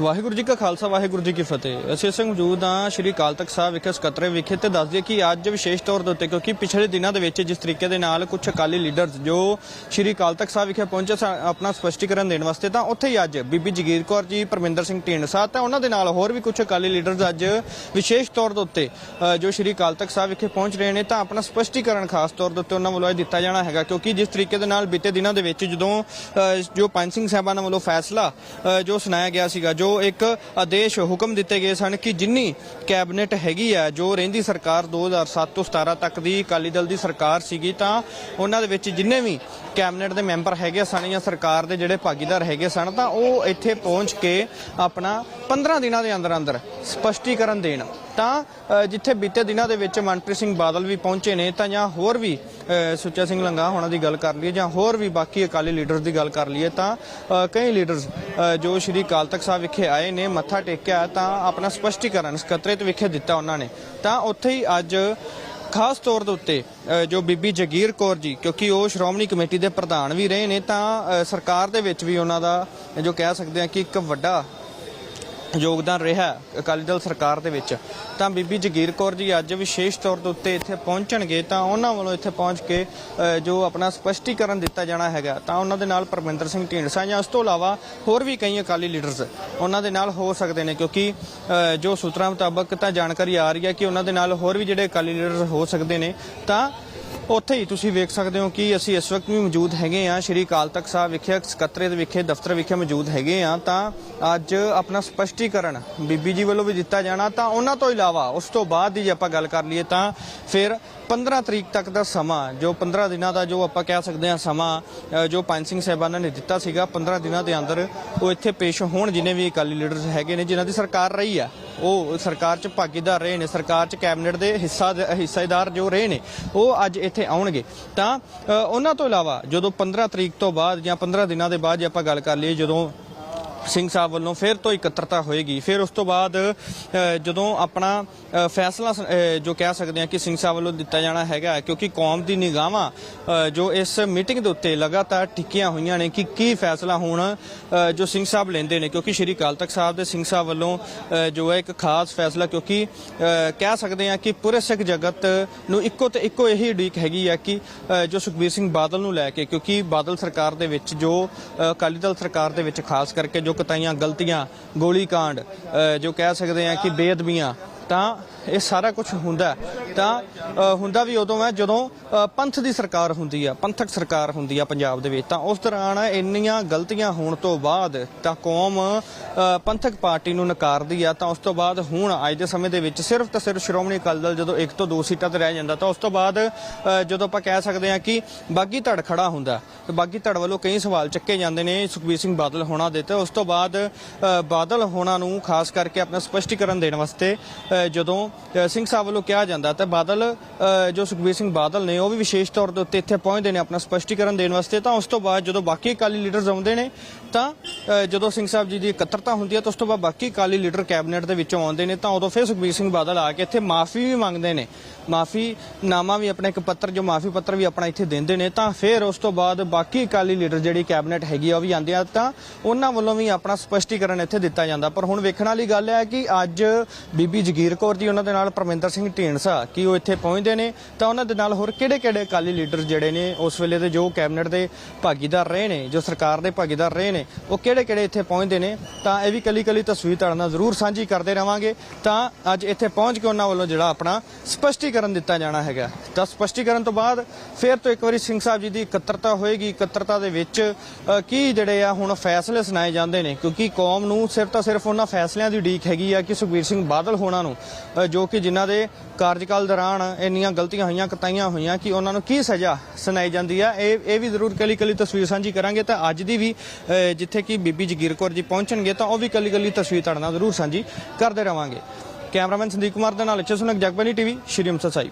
ਵਾਹਿਗੁਰੂ ਜੀ ਕਾ ਖਾਲਸਾ, ਵਾਹਿਗੁਰੂ ਜੀ ਕੀ ਫਤਿਹ। ਅਸੀਂ ਇਸ ਮੌਜੂਦ ਹਾਂ ਸ਼੍ਰੀ ਅਕਾਲ ਤਖਤ ਸਾਹਿਬ ਵਿਖੇ ਸਕੱਤਰੇ ਵਿਖੇ ਤੇ ਦੱਸ ਦਈਏ ਕਿ ਅੱਜ ਵਿਸ਼ੇਸ਼ ਤੌਰ ਦੇ ਉੱਤੇ, ਕਿਉਂਕਿ ਪਿਛਲੇ ਦਿਨਾਂ ਦੇ ਵਿੱਚ ਜਿਸ ਤਰੀਕੇ ਦੇ ਨਾਲ ਕੁਝ ਅਕਾਲੀ ਲੀਡਰਸ ਜੋ ਸ਼੍ਰੀ ਅਕਾਲ ਤਖਤ ਸਾਹਿਬ ਵਿਖੇ ਪਹੁੰਚੇ ਸਨ, ਆਪਣਾ ਸਪਸ਼ਟੀਕਰਨ ਦੇਣ ਵਾਸਤੇ, ਤਾਂ ਉੱਥੇ ਹੀ ਅੱਜ ਬੀਬੀ ਜਗੀਰ ਕੌਰ ਜੀ, ਪਰਮਿੰਦਰ ਸਿੰਘ ਢੀਂਡਸਾ ਤਾਂ ਉਹਨਾਂ ਦੇ ਨਾਲ ਹੋਰ ਵੀ ਕੁਝ ਅਕਾਲੀ ਲੀਡਰਸ ਅੱਜ ਵਿਸ਼ੇਸ਼ ਤੌਰ ਦੇ ਉੱਤੇ ਜੋ ਸ਼੍ਰੀ ਅਕਾਲ ਤਖਤ ਸਾਹਿਬ ਵਿਖੇ ਪਹੁੰਚ ਰਹੇ ਨੇ, ਤਾਂ ਆਪਣਾ ਸਪਸ਼ਟੀਕਰਨ ਖਾਸ ਤੌਰ ਦੇ ਉੱਤੇ ਉਹਨਾਂ ਵੱਲੋਂ ਇਹ ਦਿੱਤਾ ਜਾਣਾ ਹੈਗਾ, ਕਿਉਂਕਿ ਜਿਸ ਤਰੀਕੇ ਦੇ ਨਾਲ ਬੀਤੇ ਦਿਨਾਂ ਦੇ ਵਿੱਚ ਜਦੋਂ ਜੋ ਪੰਜ ਸਿੰਘ ਸਾਹਿਬਾਨਾਂ ਵੱਲੋਂ ਫੈਸਲਾ ਜੋ ਸੁਣਾਇਆ ਗਿਆ ਸੀਗਾ ਜੋ ਇੱਕ ਆਦੇਸ਼ ਹੁਕਮ ਦਿੱਤੇ ਗਏ ਸਨ ਕਿ ਜਿੰਨੀ ਕੈਬਨਿਟ ਹੈਗੀ ਆ, ਜੋ ਰਹਿੰਦੀ ਸਰਕਾਰ 2007 ਤੋਂ 17 ਤੱਕ ਦੀ ਅਕਾਲੀ ਦਲ ਦੀ ਸਰਕਾਰ ਸੀਗੀ, ਤਾਂ ਉਹਨਾਂ ਦੇ ਵਿੱਚ ਜਿੰਨੇ ਵੀ ਕੈਬਨਿਟ ਦੇ ਮੈਂਬਰ ਹੈਗੇ ਸਨ ਜਾਂ ਸਰਕਾਰ ਦੇ ਜਿਹੜੇ ਭਾਗੀਦਾਰ ਹੈਗੇ ਸਨ, ਤਾਂ ਉਹ ਇੱਥੇ ਪਹੁੰਚ ਕੇ ਆਪਣਾ 15 ਦਿਨਾਂ ਦੇ ਅੰਦਰ ਅੰਦਰ ਸਪਸ਼ਟੀਕਰਨ ਦੇਣ। ਤਾਂ ਜਿੱਥੇ ਬੀਤੇ ਦਿਨਾਂ ਦੇ ਵਿੱਚ ਮਨਪ੍ਰੀਤ ਸਿੰਘ ਬਾਦਲ ਵੀ ਪਹੁੰਚੇ ਨੇ, ਤਾਂ ਜਾਂ ਹੋਰ ਵੀ ਸੁੱਚਾ ਸਿੰਘ ਲੰਗਾ ਹੋਣਾ ਦੀ ਗੱਲ ਕਰ ਲਈਏ, ਜਾਂ ਹੋਰ ਵੀ ਬਾਕੀ ਅਕਾਲੀ ਲੀਡਰਸ ਦੀ ਗੱਲ ਕਰ ਲਈਏ, ਤਾਂ ਕਈ ਲੀਡਰਸ ਜੋ ਸ਼੍ਰੀ ਅਕਾਲ ਤਖਤ ਸਾਹਿਬ ਵਿਖੇ ਆਏ ਨੇ, ਮੱਥਾ ਟੇਕਿਆ, ਤਾਂ ਆਪਣਾ ਸਪਸ਼ਟੀਕਰਨ ਸਕੱਤਰੇਤ ਵਿਖੇ ਦਿੱਤਾ ਉਹਨਾਂ ਨੇ। ਤਾਂ ਉੱਥੇ ਹੀ ਅੱਜ ਖਾਸ ਤੌਰ ਦੇ ਉੱਤੇ ਜੋ ਬੀਬੀ ਜਗੀਰ ਕੌਰ ਜੀ, ਕਿਉਂਕਿ ਉਹ ਸ਼੍ਰੋਮਣੀ ਕਮੇਟੀ ਦੇ ਪ੍ਰਧਾਨ ਵੀ ਰਹੇ ਨੇ, ਤਾਂ ਸਰਕਾਰ ਦੇ ਵਿੱਚ ਵੀ ਉਹਨਾਂ ਦਾ, ਜੋ ਕਹਿ ਸਕਦੇ ਆ ਕਿ ਇੱਕ ਵੱਡਾ ਯੋਗਦਾਨ ਰਿਹਾ ਅਕਾਲੀ ਦਲ ਸਰਕਾਰ ਦੇ ਵਿੱਚ। ਤਾਂ ਬੀਬੀ ਜਗੀਰ ਕੌਰ ਜੀ ਅੱਜ ਵਿਸ਼ੇਸ਼ ਤੌਰ ਦੇ ਉੱਤੇ ਇੱਥੇ ਪਹੁੰਚਣਗੇ, ਤਾਂ ਉਹਨਾਂ ਵੱਲੋਂ ਇੱਥੇ ਪਹੁੰਚ ਕੇ ਜੋ ਆਪਣਾ ਸਪਸ਼ਟੀਕਰਨ ਦਿੱਤਾ ਜਾਣਾ ਹੈਗਾ, ਤਾਂ ਉਹਨਾਂ ਦੇ ਨਾਲ ਪਰਮਿੰਦਰ ਸਿੰਘ ਢੀਂਡਸਾ ਜਾਂ ਉਸ ਤੋਂ ਇਲਾਵਾ ਹੋਰ ਵੀ ਕਈ ਅਕਾਲੀ ਲੀਡਰਸ ਉਹਨਾਂ ਦੇ ਨਾਲ ਹੋ ਸਕਦੇ ਨੇ, ਕਿਉਂਕਿ ਜੋ ਸੂਤਰਾਂ ਮੁਤਾਬਕ ਤਾਂ ਜਾਣਕਾਰੀ ਆ ਰਹੀ ਹੈ ਕਿ ਉਹਨਾਂ ਦੇ ਨਾਲ ਹੋਰ ਵੀ ਜਿਹੜੇ ਅਕਾਲੀ ਲੀਡਰ ਹੋ ਸਕਦੇ ਨੇ, ਤਾਂ ਉੱਥੇ ਹੀ ਤੁਸੀਂ ਵੇਖ ਸਕਦੇ ਹੋ ਕਿ ਅਸੀਂ ਇਸ ਵਕਤ ਵੀ ਮੌਜੂਦ ਹੈਗੇ ਆ ਸ਼੍ਰੀ ਅਕਾਲ ਤਖਤ ਸਾਹਿਬ ਵਿਖੇ ਸਕੱਤਰੇ ਦੇ ਵਿਖੇ, ਦਫ਼ਤਰ ਵਿਖੇ ਮੌਜੂਦ ਹੈਗੇ ਆ ਤਾਂ ਅੱਜ ਆਪਣਾ ਸਪਸ਼ਟੀਕਰਨ ਬੀਬੀ ਜੀ ਵੱਲੋਂ ਵੀ ਦਿੱਤਾ ਜਾਣਾ। ਤਾਂ ਉਹਨਾਂ ਤੋਂ ਇਲਾਵਾ ਉਸ ਤੋਂ ਬਾਅਦ ਦੀ ਜੇ ਆਪਾਂ ਗੱਲ ਕਰ ਲਈਏ ਤਾਂ ਫਿਰ 15 ਤਰੀਕ ਤੱਕ ਦਾ ਸਮਾਂ, ਜੋ 15 ਦਿਨਾਂ ਦਾ ਜੋ ਆਪਾਂ ਕਹਿ ਸਕਦੇ ਹਾਂ ਸਮਾਂ ਜੋ ਪੰਜ ਸਿੰਘ ਸਾਹਿਬਾਨਾਂ ਨੇ ਦਿੱਤਾ ਸੀਗਾ 15 ਦਿਨਾਂ ਦੇ ਅੰਦਰ ਉਹ ਇੱਥੇ ਪੇਸ਼ ਹੋਣ, ਜਿਨੇ ਵੀ ਅਕਾਲੀ ਲੀਡਰਸ ਹੈਗੇ ਨੇ, ਜਿਨ੍ਹਾਂ ਦੀ ਸਰਕਾਰ ਰਹੀ ਆ ਉਹ ਸਰਕਾਰ 'ਚ ਭਾਗੀਦਾਰ ਰਹੇ ਨੇ, ਸਰਕਾਰ 'ਚ ਕੈਬਨਿਟ ਦੇ ਹਿੱਸਾ ਹਿੱਸੇਦਾਰ ਜੋ ਰਹੇ ਨੇ, ਉਹ ਅੱਜ ਇੱਥੇ ਆਉਣਗੇ। ਤਾਂ ਉਹਨਾਂ ਤੋਂ ਇਲਾਵਾ ਜਦੋਂ 15 ਤਰੀਕ ਤੋਂ ਬਾਅਦ ਜਾਂ 15 ਦਿਨਾਂ ਦੇ ਬਾਅਦ ਜੇ ਆਪਾਂ ਗੱਲ ਕਰ ਲਈਏ, ਜਦੋਂ ਸਿੰਘ ਸਾਹਿਬ ਵੱਲੋਂ ਫਿਰ ਤੋਂ ਇਕੱਤਰਤਾ ਹੋਏਗੀ। ਫਿਰ ਉਸ ਤੋਂ ਬਾਅਦ ਜਦੋਂ ਆਪਣਾ ਫੈਸਲਾ ਜੋ ਕਹਿ ਸਕਦੇ ਹਾਂ ਕਿ ਸਿੰਘ ਸਾਹਿਬ ਵੱਲੋਂ ਦਿੱਤਾ ਜਾਣਾ ਹੈਗਾ, ਕਿਉਂਕਿ ਕੌਮ ਦੀ ਨਿਗਾਹਾਂ ਜੋ ਇਸ ਮੀਟਿੰਗ ਦੇ ਉੱਤੇ ਲਗਾਤਾਰ ਟਿੱਕੀਆਂ ਹੋਈਆਂ ਨੇ ਕਿ ਕੀ ਫੈਸਲਾ ਹੁਣ ਜੋ ਸਿੰਘ ਸਾਹਿਬ ਲੈਂਦੇ ਨੇ, ਕਿਉਂਕਿ ਸ਼੍ਰੀ ਅਕਾਲ ਤਖਤ ਸਾਹਿਬ ਦੇ ਸਿੰਘ ਸਾਹਿਬ ਵੱਲੋਂ ਜੋ ਹੈ ਇੱਕ ਖਾਸ ਫੈਸਲਾ, ਕਿਉਂਕਿ ਕਹਿ ਸਕਦੇ ਹਾਂ ਕਿ ਪੂਰੇ ਸਿੱਖ ਜਗਤ ਨੂੰ ਇੱਕੋ ਤੇ ਇੱਕੋ ਇਹੀ ਉਡੀਕ ਹੈਗੀ ਹੈ ਕਿ ਜੋ ਸੁਖਬੀਰ ਸਿੰਘ ਬਾਦਲ ਨੂੰ ਲੈ ਕੇ, ਕਿਉਂਕਿ ਬਾਦਲ ਸਰਕਾਰ ਦੇ ਵਿੱਚ ਜੋ ਅਕਾਲੀ ਦਲ ਸਰਕਾਰ ਦੇ ਵਿੱਚ, ਖਾਸ ਕਰਕੇ ਜੋ ਕਤਾਈਆਂ ਗਲਤੀਆਂ ਗੋਲੀकांड ਅ, ਜੋ ਕਹਿ ਸਕਦੇ ਹਾਂ ਕਿ ਬੇਅਦਬੀਆਂ ਤਾਂ ਇਹ ਸਾਰਾ ਕੁਝ ਹੁੰਦਾ ਤਾਂ ਹੁੰਦਾ ਵੀ ਉਦੋਂ ਹੈ ਜਦੋਂ ਪੰਥ ਦੀ ਸਰਕਾਰ ਹੁੰਦੀ ਆ ਪੰਥਕ ਸਰਕਾਰ ਹੁੰਦੀ ਆ ਪੰਜਾਬ ਦੇ ਵਿੱਚ ਤਾਂ ਉਸ ਦੌਰਾਨ ਇੰਨੀਆਂ ਗਲਤੀਆਂ ਹੋਣ ਤੋਂ ਬਾਅਦ ਤਾਂ ਕੌਮ ਪੰਥਕ ਪਾਰਟੀ ਨੂੰ ਨਕਾਰਦੀ ਆ ਤਾਂ ਉਸ ਤੋਂ ਬਾਅਦ ਹੁਣ ਅੱਜ ਦੇ ਸਮੇਂ ਦੇ ਵਿੱਚ ਸਿਰਫ ਤਾਂ ਸਿਰਫ ਸ਼੍ਰੋਮਣੀ ਅਕਾਲੀ ਦਲ ਜਦੋਂ ਇੱਕ ਤੋਂ ਦੋ ਸੀਟਾਂ ਤੇ ਰਹਿ ਜਾਂਦਾ ਤਾਂ ਉਸ ਤੋਂ ਬਾਅਦ ਜਦੋਂ ਆਪਾਂ ਕਹਿ ਸਕਦੇ ਹਾਂ ਕਿ ਬਾਗੀ ਧੜ ਖੜਾ ਹੁੰਦਾ ਤੇ ਬਾਗੀ ਧੜ ਵੱਲੋਂ ਕਈ ਸਵਾਲ ਚੱਕੇ ਜਾਂਦੇ ਨੇ ਸੁਖਬੀਰ ਸਿੰਘ ਬਾਦਲ ਹੋਣਾ ਦੇ ਤੇ ਉਸ ਤੋਂ ਬਾਅਦ ਬਾਦਲ ਹੋਣਾ ਨੂੰ ਖਾਸ ਕਰਕੇ ਆਪਣਾ ਸਪਸ਼ਟੀਕਰਨ ਦੇਣ ਵਾਸਤੇ ਜਦੋਂ ਸਿੰਘ ਸਾਹਿਬ ਵੱਲੋਂ ਕਿਹਾ ਜਾਂਦਾ ਤਾਂ ਬਾਦਲ ਜੋ ਸੁਖਬੀਰ ਸਿੰਘ ਬਾਦਲ ਨੇ ਉਹ ਵੀ ਵਿਸ਼ੇਸ਼ ਤੌਰ ਦੇ ਉੱਤੇ ਇੱਥੇ ਪਹੁੰਚਦੇ ਨੇ ਆਪਣਾ ਸਪਸ਼ਟੀਕਰਨ ਦੇਣ ਵਾਸਤੇ, ਤਾਂ ਉਸ ਤੋਂ ਬਾਅਦ ਜਦੋਂ ਬਾਕੀ ਅਕਾਲੀ ਲੀਡਰਸ ਆਉਂਦੇ ਨੇ, ਤਾਂ ਜਦੋਂ ਸਿੰਘ ਸਾਹਿਬ ਜੀ ਦੀ ਇਕੱਤਰਤਾ ਹੁੰਦੀ ਹੈ ਤਾਂ ਉਸ ਤੋਂ ਬਾਅਦ ਬਾਕੀ ਅਕਾਲੀ ਲੀਡਰ ਕੈਬਨਿਟ ਦੇ ਵਿੱਚੋਂ ਆਉਂਦੇ ਨੇ, ਤਾਂ ਉਦੋਂ ਫਿਰ ਸੁਖਬੀਰ ਸਿੰਘ ਬਾਦਲ ਆ ਕੇ ਇੱਥੇ ਮਾਫੀ ਵੀ ਮੰਗਦੇ ਨੇ। ਮਾਫੀ, ਨਾਮਾ ਵੀ ਆਪਣਾ ਇੱਕ ਪੱਤਰ, ਜੋ ਮਾਫੀ ਪੱਤਰ ਵੀ ਆਪਣਾ ਇੱਥੇ ਦਿੰਦੇ ਨੇ, ਤਾਂ ਫਿਰ ਉਸ ਤੋਂ ਬਾਅਦ ਬਾਕੀ ਅਕਾਲੀ ਲੀਡਰ ਜਿਹੜੀ ਕੈਬਨਿਟ ਹੈਗੀ ਆ, ਉਹ ਵੀ ਆਉਂਦੇ ਆ, ਤਾਂ ਉਹਨਾਂ ਵੱਲੋਂ ਵੀ ਆਪਣਾ ਸਪਸ਼ਟੀਕਰਨ ਇੱਥੇ ਦਿੱਤਾ ਜਾਂਦਾ। ਪਰ ਹੁਣ ਵੇਖਣ ਵਾਲੀ ਗੱਲ ਹੈ ਕਿ ਅੱਜ ਬੀਬੀ ਜਗੀਰ ਕੌਰ ਜੀ ਉਹਨਾਂ ਦੇ ਨਾਲ, ਪਰਮਿੰਦਰ ਸਿੰਘ ਢੀਂਡਸਾ, ਕੀ ਉਹ ਇੱਥੇ ਪਹੁੰਚਦੇ ਨੇ? ਤਾਂ ਉਹਨਾਂ ਦੇ ਨਾਲ ਹੋਰ ਕਿਹੜੇ-ਕਿਹੜੇ ਅਕਾਲੀ ਲੀਡਰ ਜਿਹੜੇ ਨੇ, ਉਸ ਵੇਲੇ ਦੇ ਜੋ ਕੈਬਨਿਟ ਦੇ ਭਾਗੀਦਾਰ ਰਹੇ ਨੇ, ਜੋ ਸਰਕਾਰ ਦੇ ਭਾਗੀਦਾਰ ਰਹੇ ਨੇ, ਉਹ ਕਿਹੜੇ-ਕਿਹੜੇ ਇੱਥੇ ਪਹੁੰਚਦੇ ਨੇ? ਤਾਂ ਇਹ ਵੀ ਕੱਲੀ-ਕੱਲੀ ਤਸਵੀਰ ਤੁਹਾਡੇ ਨਾਲ ਜ਼ਰੂਰ ਸਾਂਝੀ ਕਰਦੇ ਰਵਾਂਗੇ। ਤਾਂ ਅੱਜ ਇੱਥੇ ਪਹੁੰਚ ਕੇ ਉਹਨਾਂ ਵੱਲੋਂ ਜਿਹੜਾ ਆਪਣਾ ਸਪਸ਼ਟੀਕਰਨ ਦਿੱਤਾ ਜਾਣਾ ਹੈਗਾ। ਤਾਂ ਸਪਸ਼ਟੀਕਰਨ ਤੋਂ ਬਾਅਦ ਫਿਰ ਤੋਂ ਇੱਕ ਵਾਰੀ ਸਿੰਘ ਸਾਹਿਬ ਜੀ ਦੀ ਇਕੱਤਰਤਾ ਹੋਏਗੀ। ਇਕੱਤਰਤਾ ਦੇ ਵਿੱਚ ਕੀ ਜਿਹੜੇ ਆ ਹੁਣ ਫੈਸਲੇ ਸੁਣਾਏ ਜਾਂਦੇ ਨੇ? ਕਿਉਂਕਿ ਕੌਮ ਨੂੰ ਸਿਰਫ ਤਾਂ ਸਿਰਫ ਉਹਨਾਂ ਫੈਸਲਿਆਂ ਦੀ ਉਡੀਕ ਹੈਗੀ ਆ ਕਿ ਸੁਖਬੀਰ ਸਿੰਘ ਬਾਦਲ ਹੋਣਾ ਨੂੰ ਜੋ ਕਿ ਜਿਨ੍ਹਾਂ ਦੇ ਕਾਰਜਕਾਲ ਦੌਰਾਨ ਇੰਨੀਆਂ ਗਲਤੀਆਂ ਹੋਈਆਂ, ਕਤਾਈਆਂ ਹੋਈਆਂ, ਕਿ ਉਹਨਾਂ ਨੂੰ ਕੀ ਸਜ਼ਾ ਸੁਣਾਈ ਜਾਂਦੀ ਆ? ਇਹ ਇਹ ਵੀ ਜ਼ਰੂਰ ਕੱਲੀ ਕੱਲੀ ਤਸਵੀਰ ਸਾਂਝੀ ਕਰਾਂਗੇ ਤਾਂ ਅੱਜ ਦੀ ਵੀ ਜਿੱਥੇ ਕਿ ਬੀਬੀ ਜਗੀਰ ਕੌਰ ਜੀ ਪਹੁੰਚਣਗੇ ਤਾਂ ਉਹ ਵੀ ਕੱਲੀ ਕੱਲੀ ਤਸਵੀਰ ਤੁਹਾਡੇ ਨਾਲ ਜ਼ਰੂਰ ਸਾਂਝੀ ਕਰਦੇ ਰਵਾਂਗੇ। ਕੈਮਰਾਮੈਨ ਸੰਦੀਪ ਕੁਮਾਰ ਦੇ ਨਾਲ ਇੱਥੇ ਸੁਣਕ ਜਗਬਾਨੀ ਟੀਵੀ, ਸ਼੍ਰੀ ਅੰਮ੍ਰਿਤਸਰ ਸਾਹਿਬ।